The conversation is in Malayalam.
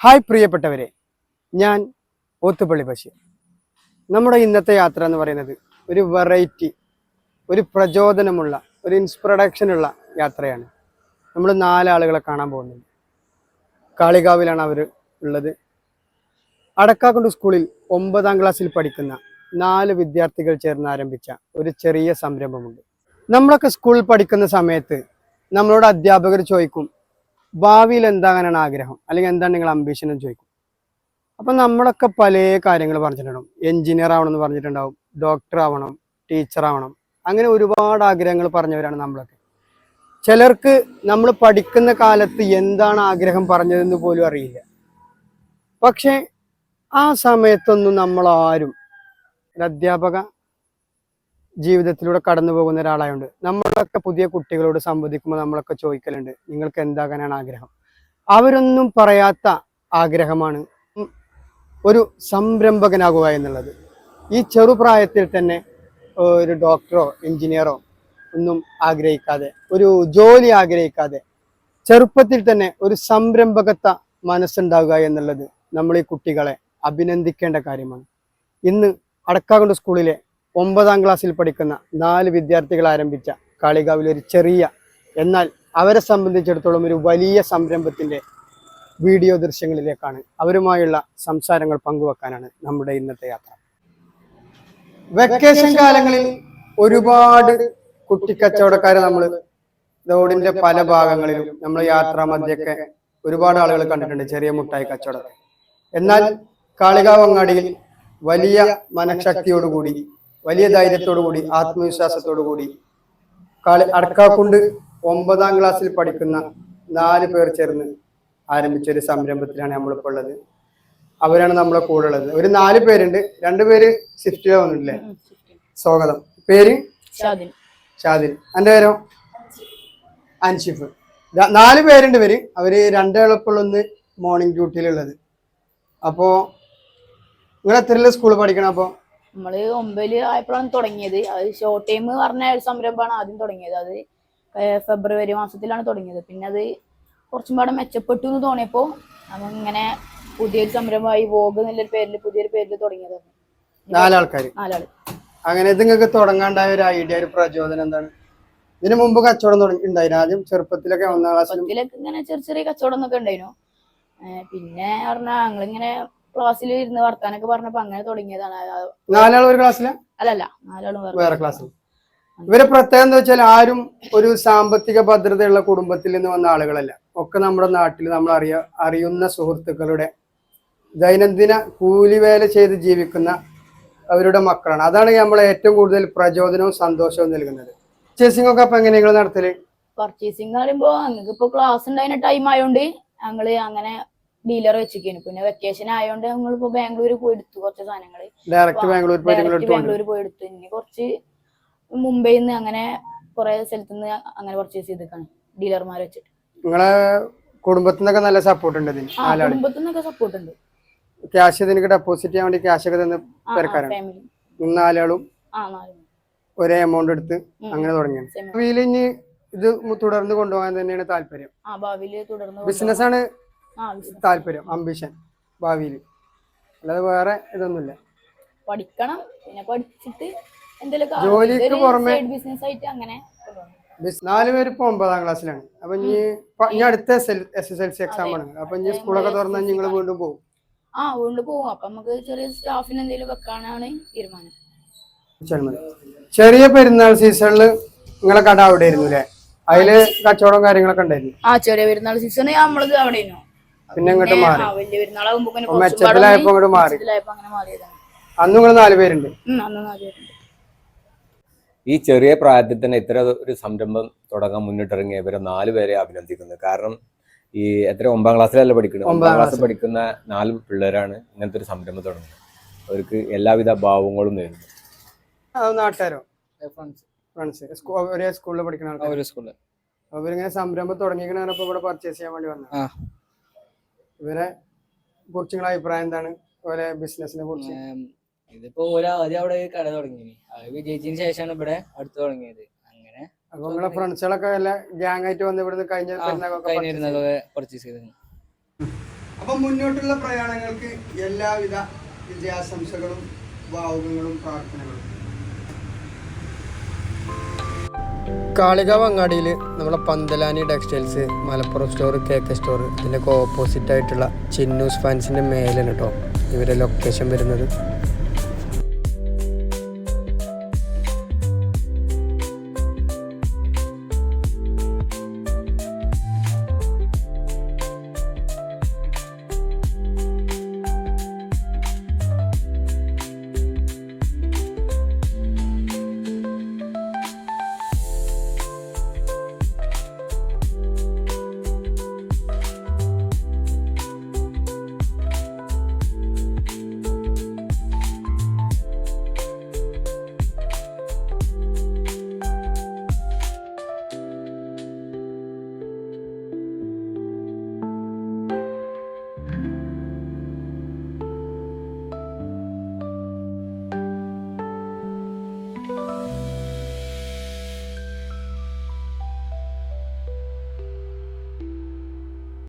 ഹായ് പ്രിയപ്പെട്ടവരെ ഞാൻ ഓത്തുപള്ളി ബഷീർ. നമ്മുടെ ഇന്നത്തെ യാത്ര എന്ന് പറയുന്നത് ഒരു വെറൈറ്റി ഒരു പ്രചോദനമുള്ള ഒരു ഇൻസ്പിറഡക്ഷൻ ഉള്ള യാത്രയാണ്. നമ്മൾ നാലാളുകളെ കാണാൻ പോകുന്നുണ്ട്. കാളികാവിലാണ് അവർ ഉള്ളത്. അടക്കാക്കുണ്ട് സ്കൂളിൽ ഒമ്പതാം ക്ലാസ്സിൽ പഠിക്കുന്ന നാല് വിദ്യാർത്ഥികൾ ചേർന്ന് ആരംഭിച്ച ഒരു ചെറിയ സംരംഭമുണ്ട്. നമ്മളൊക്കെ സ്കൂളിൽ പഠിക്കുന്ന സമയത്ത് നമ്മളോട് അധ്യാപകർ ചോദിക്കും ഭാവിയിൽ എന്താകാനാണ് ആഗ്രഹം? അല്ലെങ്കിൽ എന്താണ് നിങ്ങൾ അംബീഷൻ എന്ന് ചോദിക്കും. അപ്പം നമ്മളൊക്കെ പല കാര്യങ്ങൾ പറഞ്ഞിട്ടുണ്ടാവും. എഞ്ചിനീയർ ആവണം എന്ന് പറഞ്ഞിട്ടുണ്ടാവും. ഡോക്ടർ ആവണം ടീച്ചർ ആവണം. അങ്ങനെ ഒരുപാട് ആഗ്രഹങ്ങൾ പറഞ്ഞവരാണ് നമ്മളൊക്കെ. ചിലർക്ക് നമ്മൾ പഠിക്കുന്ന കാലത്ത് എന്താണ് ആഗ്രഹം പറഞ്ഞതെന്ന് പോലും അറിയില്ല. പക്ഷേ ആ സമയത്തൊന്നും നമ്മളാരും ഒരു അധ്യാപക ജീവിതത്തിലൂടെ കടന്നു പോകുന്ന ഒരാളായതുകൊണ്ട് നമ്മളൊക്കെ പുതിയ കുട്ടികളോട് സംവദിക്കുമ്പോൾ നമ്മളൊക്കെ ചോദിക്കലുണ്ട് നിങ്ങൾക്ക് എന്താകാനാണ് ആഗ്രഹം? അവരൊന്നും പറയാത്ത ആഗ്രഹമാണ് ഒരു സംരംഭകനാകുക എന്നുള്ളത്. ഈ ചെറുപ്രായത്തിൽ തന്നെ ഒരു ഡോക്ടറോ എഞ്ചിനീയറോ ഒന്നും ആഗ്രഹിക്കാതെ ഒരു ജോലി ആഗ്രഹിക്കാതെ ചെറുപ്പത്തിൽ തന്നെ ഒരു സംരംഭകത്വ മനസ്സുണ്ടാവുക എന്നുള്ളത് നമ്മൾ ഈ കുട്ടികളെ അഭിനന്ദിക്കേണ്ട കാര്യമാണ്. ഇന്ന് അടക്കാകുണ്ട് സ്കൂളിലെ ഒമ്പതാം ക്ലാസ്സിൽ പഠിക്കുന്ന നാല് വിദ്യാർത്ഥികൾ ആരംഭിച്ച കാളികാവിൽ ഒരു ചെറിയ എന്നാൽ അവരെ സംബന്ധിച്ചിടത്തോളം ഒരു വലിയ സംരംഭത്തിന്റെ വീഡിയോ ദൃശ്യങ്ങളിലേക്കാണ് അവരുമായുള്ള സംസാരങ്ങൾ പങ്കുവെക്കാനാണ് നമ്മുടെ ഇന്നത്തെ യാത്ര. വെക്കേഷൻ കാലങ്ങളിൽ ഒരുപാട് കുട്ടിക്കച്ചവടക്കാരെ നമ്മൾ റോഡിന്റെ പല ഭാഗങ്ങളിലും നമ്മൾ യാത്രാ മധ്യൊക്കെ ഒരുപാട് ആളുകൾ കണ്ടിട്ടുണ്ട് ചെറിയ മുട്ടായി കച്ചവടം എന്നാൽ കാളികാവ് അങ്ങാടിയിൽ വലിയ മനഃശക്തിയോടുകൂടി വലിയ ധൈര്യത്തോടുകൂടി ആത്മവിശ്വാസത്തോടുകൂടി കാളി അടക്കാക്കുണ്ട്. ഒമ്പതാം ക്ലാസ്സിൽ പഠിക്കുന്ന നാല് പേർ ചേർന്ന് ആരംഭിച്ച ഒരു സംരംഭത്തിലാണ് നമ്മളിപ്പോൾ ഉള്ളത്. അവരാണ് നമ്മളെ കൂടെ ഉള്ളത്. ഒരു നാല് പേരുണ്ട്. രണ്ടുപേര് സ്വിഫ്റ്റിലെ വന്നിട്ടില്ലേ? സ്വാഗതം. പേര്? ഷാദിൻ. എന്റെ എന്റെ പേരോ? അൻഷിഫ്. നാല് പേരുണ്ട് പേര് അവർ രണ്ടേളപ്പുള്ളൊന്ന് മോർണിംഗ് ഡ്യൂട്ടിയിലുള്ളത് അപ്പോ നിങ്ങൾ എത്രയുള്ള സ്കൂളിൽ പഠിക്കണം അപ്പോ? നമ്മൾ ഒമ്പതിൽ ആയപ്പോഴാണ് തുടങ്ങിയത്. അത് ഷോർട്ട് ടൈം പറഞ്ഞ ഒരു സംരംഭമാണ് ആദ്യം തുടങ്ങിയത്. അത് ഫെബ്രുവരി മാസത്തിലാണ് തുടങ്ങിയത്. പിന്നെ അത് കുറച്ചും പാടെ മെച്ചപ്പെട്ടു എന്ന് തോന്നിയപ്പോ നമ്മൾ ഇങ്ങനെ പുതിയൊരു സംരംഭമായി വോഗ് എന്നുള്ളൊരു പേരിൽ പുതിയൊരു പേരിൽ തുടങ്ങിയത് നാലാൾക്കാര്. നാലാൾ. അങ്ങനെ ഇത് നിങ്ങൾക്ക് തുടങ്ങാണ്ടായ ഒരു ഐഡിയ ഒരു പ്രചോദനം എന്താണ്? ഇതിനു മുമ്പ് കച്ചവടം തുടങ്ങി ഉണ്ടായിരുന്നു ആദ്യം ചെറുപ്പത്തിലൊക്കെ ഒന്നാം ക്ലാസ്സിലൊക്കെ ഇങ്ങനെ ചെറിയ ചെറിയ കച്ചവടം ഒക്കെ ഉണ്ടായിരുന്നു പിന്നെ പറഞ്ഞാൽ ഞങ്ങളിങ്ങനെ ക്ലാസ്സിൽ ഇരുന്ന് വർത്താനൊക്കെ പറഞ്ഞപ്പോ അങ്ങനെ തുടങ്ങിയതാണ്. നാലാൾ ഒരു ക്ലാസ്സില അല്ലല്ല നാലാളും വേറെ ക്ലാസ്സിൽ ഇവരെ പ്രത്യേകത എന്താ വെച്ചാൽ ആരും ഒരു സാമ്പത്തിക ഭദ്രതയുള്ള കുടുംബത്തിൽ നിന്ന് വന്ന ആളുകളല്ല. ഒക്കെ നമ്മുടെ നാട്ടിൽ നമ്മൾ അറിയ അറിയുന്ന സുഹൃത്തുക്കളുടെ ദൈനംദിന കൂലിവേല ചെയ്ത് ജീവിക്കുന്ന അവരുടെ മക്കളാണ്. അതാണ് നമ്മളെ ഏറ്റവും കൂടുതൽ പ്രചോദനവും സന്തോഷവും നൽകുന്നത്. പർച്ചേസിംഗ് ഒക്കെ അപ്പൊ എങ്ങനെയാണ് നടത്തൽ? പർച്ചേസിംഗ് പറയുമ്പോ ഞങ്ങൾക്ക് ഇപ്പൊ ക്ലാസ് ഉണ്ടായിരുന്ന ടൈം ആയതുകൊണ്ട് ഞങ്ങൾ അങ്ങനെ ഡീലർ വെച്ചിരിക്കുന്നു. പിന്നെ വെക്കേഷൻ ആയതുകൊണ്ട് നമ്മൾ ഇപ്പൊ ബാംഗ്ലൂർ പോയി എടുത്തു കുറച്ച് സാധനങ്ങൾ ഡയറക്റ്റ് ബാംഗ്ലൂർ ബാംഗ്ലൂർ പോയി എടുത്തു ഇനി കുറച്ച് മുംബൈയിൽ നിന്ന് അങ്ങനെ കുറെ സ്ഥലത്ത് നിന്ന് അങ്ങനെ പർച്ചേസ് ചെയ്തേക്കാണ് ഡീലർമാർ വെച്ചിട്ട്. നിങ്ങളെ കുടുംബത്തിൽ നിന്നൊക്കെ നല്ല സപ്പോർട്ട് ഉണ്ട് നിന്നൊക്കെ സപ്പോർട്ട് ഉണ്ട്. ക്യാഷ് ഇതിനൊക്കെ ഡെപ്പോസിറ്റ് ചെയ്യാൻ വേണ്ടി ക്യാഷ് ഒക്കെ തന്ന് തിരക്കാരാണ് നാലാളും ഒരേ എമൗണ്ട് എടുത്ത് അങ്ങനെ തുടങ്ങിയാണ്. ഭാവിയിൽ ഇനി ഇത് തുടർന്ന് കൊണ്ടുപോകാൻ തന്നെയാണ് താല്പര്യം. ബിസിനസ് ആണ്. താല്പര്യം അംബിഷൻ ഭാവിയിൽ. അല്ലാതെ വേറെ ഇതൊന്നുമില്ല. പഠിക്കണം പിന്നെ പഠിച്ചിട്ട് ജോലിക്ക് പുറമെ- ബിസിനസ് ആയിട്ട് അങ്ങനെ നാല് പേര് ഇപ്പൊ ഒമ്പതാം ക്ലാസ്സിലാണ് അപ്പൊ ഇനി ഇനി അടുത്ത S S L C exam ആണ്. അപ്പൊ ഇനി സ്കൂളൊക്കെ തുറന്നാൽ നിങ്ങൾ വീണ്ടും പോകും. ആ വീണ്ടും പോകും അപ്പൊ നമുക്ക് ചെറിയ സ്റ്റാഫിന് എന്തെങ്കിലും വെക്കാനാണ് തീരുമാനം. ചെറിയ പെരുന്നാൾ സീസണിൽ നിങ്ങളെ കട അവിടെ ആയിരുന്നു അല്ലേ? അതിൽ കച്ചവടം കാര്യങ്ങളൊക്കെ ഉണ്ടായിരുന്നു. ആ ചെറിയ പെരുന്നാൾ സീസൺ നമ്മളത് അവിടെ പിന്നെ ഇങ്ങോട്ട് മാറി. മെച്ചത്തിലായപ്പോ ഇങ്ങോട്ട് മാറി. അന്നും നിങ്ങൾ നാല് പേരുണ്ട്. ഉം, നാല് പേരുണ്ട്. ഈ ചെറിയ പ്രായത്തിൽ തന്നെ ഇത്ര ഒരു സംരംഭം തുടങ്ങാൻ മുന്നിട്ടിറങ്ങിയ ഇവരെ നാല് പേരെ അഭിനന്ദിക്കുന്നു. കാരണം ഈ എത്ര ഒമ്പാം ക്ലാസ്സിലല്ല പഠിക്കുന്നത് ഒമ്പതാം ഒമ്പതാം ക്ലാസ്. പഠിക്കുന്ന നാല് പിള്ളേരാണ് ഇങ്ങനത്തെ ഒരു സംരംഭം തുടങ്ങുന്നത്. അവർക്ക് എല്ലാവിധ ഭാവങ്ങളും നേരുന്നു. നാട്ടുകാരോ? ഫ്രണ്ട്സ്. ഫ്രണ്ട്സ്. ഒരേ സ്കൂളിൽ പഠിക്കുന്ന ആൾക്കാർ ഒരു സ്കൂളിൽ അവരിങ്ങനെ സംരംഭം തുടങ്ങിയിരിക്കണ ഇവിടെ പർച്ചേസ് ചെയ്യാൻ വേണ്ടി വന്നത്. ആ. ഇവരെ കുറിച്ച് നിങ്ങളെ അഭിപ്രായം എന്താണ്? ഓരോ ബിസിനസിനെ കുറിച്ച്. ഇതിപ്പോ ഒരു ആദ്യം അവിടെ കട തുടങ്ങി അത് വിജയിച്ചതിന് ശേഷമാണ് ഇവിടെ അടുത്ത് തുടങ്ങിയത്. അങ്ങനെ അപ്പൊ നിങ്ങളെ ഫ്രണ്ട്സുകളൊക്കെ വല്ല ഗ്യാങ് ആയിട്ട് വന്ന് ഇവിടുന്ന് കഴിഞ്ഞ. കഴിഞ്ഞിരുന്നതൊക്കെ പർച്ചേസ് ചെയ്തു. അപ്പൊ മുന്നോട്ടുള്ള പ്രയാണങ്ങൾക്ക് എല്ലാവിധ വിജയാശംസകളും ഭാവുകങ്ങളും പ്രാർത്ഥനകളും. കാളികാവ് അങ്ങാടിയിൽ നമ്മളെ Panthalani textiles Malappuram store K K store ഇതിന്റെയൊക്കെ ഓപ്പോസിറ്റ് ആയിട്ടുള്ള ചിന്നൂസ് ഫാൻസിന്റെ മേലാണ് കേട്ടോ ഇവരെ ലൊക്കേഷൻ വരുന്നത്.